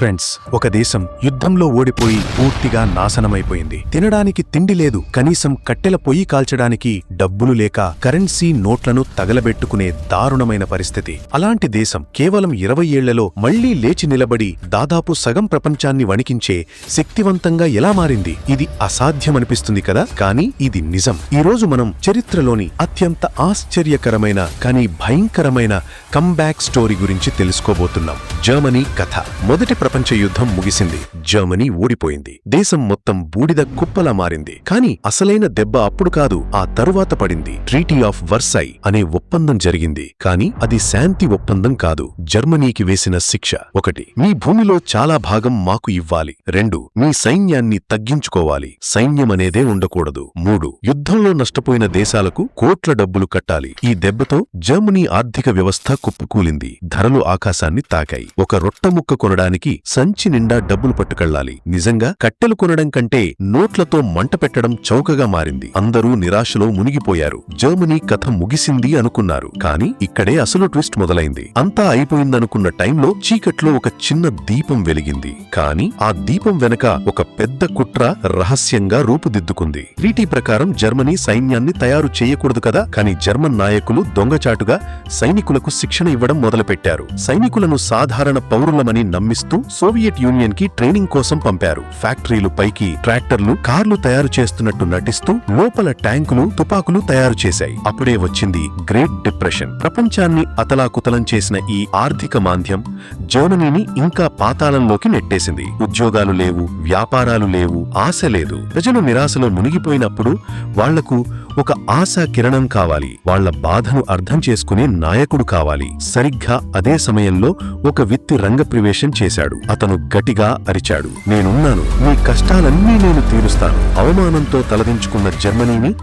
Friends ఒక దేశం యుద్ధంలో ఓడిపోయి పూర్తిగా నాశనమైపోయింది. తినడానికి తిండి లేదు కనీసం కట్టెల పొయ్యి కాల్చడానికి డబ్బులు లేక కరెన్సీ నోట్లను తగలబెట్టుకునే దారుణమైన పరిస్థితి. అలాంటి దేశం కేవలం ఇరవై ఏళ్ళలో మళ్ళీ లేచి నిలబడి దాదాపు సగం ప్రపంచాన్ని వణికించే శక్తివంతంగా ఎలా మారింది? ఇది అసాధ్యమనిపిస్తుంది కదా? కానీ ఇది నిజం. ఈరోజు మనం చరిత్రలోని అత్యంత ఆశ్చర్యకరమైన కానీ భయంకరమైన కంబ్యాక్ స్టోరీ గురించి తెలుసుకోబోతున్నాం. జర్మనీ కథ. మొదటి ప్రపంచ యుద్ధం ముగిసింది. జర్మనీ ఓడిపోయింది దేశం మొత్తం బూడిద కుప్పలా మారింది. కానీ అసలైన దెబ్బ అప్పుడు కాదు ఆ తరువాత పడింది. ట్రీటీ ఆఫ్ వర్సై అనే ఒప్పందం జరిగింది. కానీ అది శాంతి ఒప్పందం కాదు జర్మనీకి వేసిన శిక్ష. ఒకటి మీ భూమిలో చాలా భాగం మాకు ఇవ్వాలి. రెండు మీ సైన్యాన్ని తగ్గించుకోవాలి. సైన్యం అనేదే ఉండకూడదు. మూడు యుద్ధంలో నష్టపోయిన దేశాలకు కోట్ల డబ్బులు కట్టాలి. ఈ దెబ్బతో జర్మనీ ఆర్థిక వ్యవస్థ కుప్పకూలింది. ధరలు ఆకాశాన్ని తాకాయి. ఒక రొట్టముక్క కొనడానికి ఇంటికి సంచి నిండా డబ్బులు పట్టుకెళ్ళాలి నిజంగా కట్టెలు కొనడం కంటే నోట్లతో మంట పెట్టడం చౌకగా మారింది. అందరూ నిరాశలో మునిగిపోయారు. జర్మనీ కథ ముగిసింది అనుకున్నారు. కానీ ఇక్కడే అసలు ట్విస్ట్ మొదలైంది. అంతా అయిపోయిందనుకున్న టైంలో చీకట్లో ఒక చిన్న దీపం వెలిగింది. కానీ ఆ దీపం వెనక ఒక పెద్ద కుట్ర రహస్యంగా రూపుదిద్దుకుంది. ట్రీటీ ప్రకారం జర్మనీ సైన్యాన్ని తయారు చేయకూడదు కదా? కానీ జర్మన్ నాయకులు దొంగచాటుగా సైనికులకు శిక్షణ ఇవ్వడం మొదలుపెట్టారు. సైనికులను సాధారణ పౌరులమని నమ్మిస్తూ సోవియట్ యూనియన్కి ట్రైనింగ్ కోసం పంపారు. ఫ్యాక్టరీలు పైకి ట్రాక్టర్లు కార్లు తయారు చేస్తున్నట్టు నటిస్తూ లోపల ట్యాంకులు తుపాకులు తయారు చేశాయి. అప్పుడే వచ్చింది గ్రేట్ డిప్రెషన్. ప్రపంచాన్ని అతలాకుతలం చేసిన ఈ ఆర్థిక మాంద్యం జర్మనీని ఇంకా పాతాళంలోకి నెట్టేసింది. ఉద్యోగాలు లేవు వ్యాపారాలు లేవు ఆశ లేదు. ప్రజలు నిరాశలో మునిగిపోయినప్పుడు వాళ్ళకు ఒక ఆశా కిరణం కావాలి. వాళ్ళ బాధను అర్థం చేసుకునే నాయకుడు కావాలి. సరిగ్గా అదే సమయంలో ఒక వ్యక్తి రంగప్రవేశం చేశాడు. అతను గట్టిగా అరిచాడు. నేనున్నాను. మీ కష్టాలన్నీ నేను తీరుస్తాను. అవమానంతో తలదించుకున్న జర్మనీని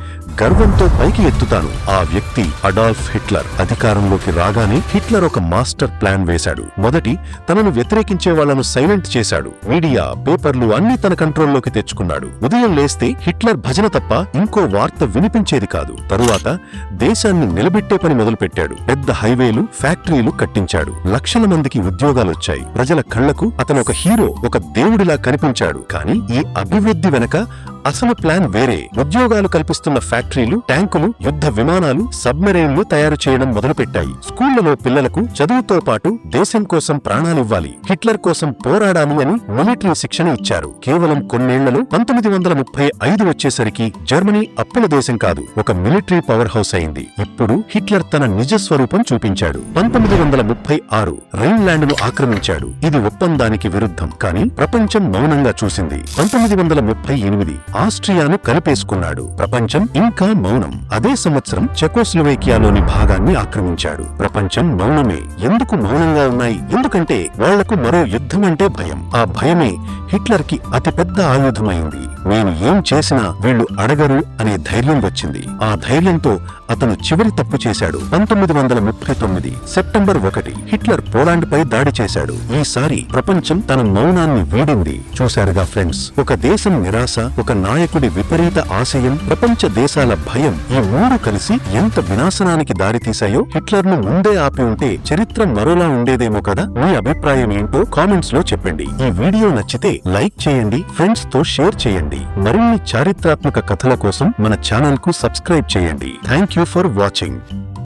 గర్వంతో పైకి ఎత్తుతాను. ఆ వ్యక్తి అడాల్ఫ్ హిట్లర్ అధికారంలోకి రాగానే హిట్లర్ ఒక మాస్టర్ ప్లాన్ వేశాడు. మొదటి తనను వ్యతిరేకించే వాళ్ళను సైలెంట్ చేశాడు. మీడియా పేపర్లు అన్ని తన కంట్రోల్లోకి తెచ్చుకున్నాడు. ఉదయం లేస్తే హిట్లర్ భజన తప్ప ఇంకో వార్త వినిపించేది కాదు. తరువాత దేశాన్ని నిలబెట్టే పని మొదలుపెట్టాడు. పెద్ద హైవేలు ఫ్యాక్టరీలు కట్టించాడు. లక్షల మందికి ఉద్యోగాలొచ్చాయి. ప్రజల కళ్ళకు అతను ఒక హీరో ఒక దేవుడిలా కనిపించాడు. కానీ ఈ అభివృద్ధి వెనక అసలు ప్లాన్ వేరే. ఉద్యోగాలు కల్పిస్తున్న ఫ్యాక్టరీలు ట్యాంకులు యుద్ధ విమానాలు సబ్మెరైన్లు తయారు చేయడం మొదలుపెట్టాయి. స్కూళ్ళలో పిల్లలకు చదువుతో పాటు దేశం కోసం ప్రాణాలివ్వాలి. హిట్లర్ కోసం పోరాడాలి అని మిలిటరీ శిక్షణ ఇచ్చారు. కేవలం కొన్నేళ్ళలో పంతొమ్మిది వందల ముప్పై ఐదు వచ్చేసరికి జర్మనీ అప్పుల దేశం కాదు ఒక మిలిటరీ పవర్ హౌస్ అయింది. ఇప్పుడు హిట్లర్ తన నిజ స్వరూపం చూపించాడు. పంతొమ్మిది వందల ముప్పై ఆరు రైన్లాండ్ను ఆక్రమించాడు. ఇది ఒప్పందానికి విరుద్ధం కానీ ప్రపంచం మౌనంగా చూసింది. పంతొమ్మిది వందల ముప్పై ఎనిమిది ఆస్ట్రియాను కలిపేసుకున్నాడు ప్రపంచం ఇంకా మౌనం. అదే సంవత్సరం చెకోస్లోవేకియాలోని భాగాన్ని ఆక్రమించాడు. ప్రపంచం మౌనమే. ఎందుకు మౌనంగా ఉన్నాయి? ఎందుకంటే వాళ్ళకు మరో యుద్ధం అంటే భయం. ఆ భయమే హిట్లర్కి అతిపెద్ద ఆయుధమైంది నేను ఏం చేసినా వీళ్ళు అడగరు అనే ధైర్యం వచ్చింది. ఆ ధైర్యంతో అతను చివరి తప్పు చేశాడు. పంతొమ్మిది వందల ముప్పై తొమ్మిది సెప్టెంబర్ ఒకటి హిట్లర్ పోలాండ్ పై దాడి చేశాడు. ఈసారి ప్రపంచం తన మౌనాన్ని వీడింది. చూశారుగా ఫ్రెండ్స్ ఒక దేశం నిరాశ ఒక నాయకుడి విపరీత ఆశయం ప్రపంచ దేశాల భయం ఈ మూడు కలిసి ఎంత వినాశనానికి దారితీశాయో హిట్లర్ను ముందే ఆపి ఉంటే చరిత్ర మరోలా ఉండేదేమో కదా? మీ అభిప్రాయం ఏంటో కామెంట్స్లో చెప్పండి. ఈ వీడియో నచ్చితే లైక్ చేయండి ఫ్రెండ్స్తో షేర్ చేయండి. మరిన్ని చారిత్రాత్మక కథల కోసం మన ఛానల్కు సబ్స్క్రైబ్ చేయండి. Thank you for watching.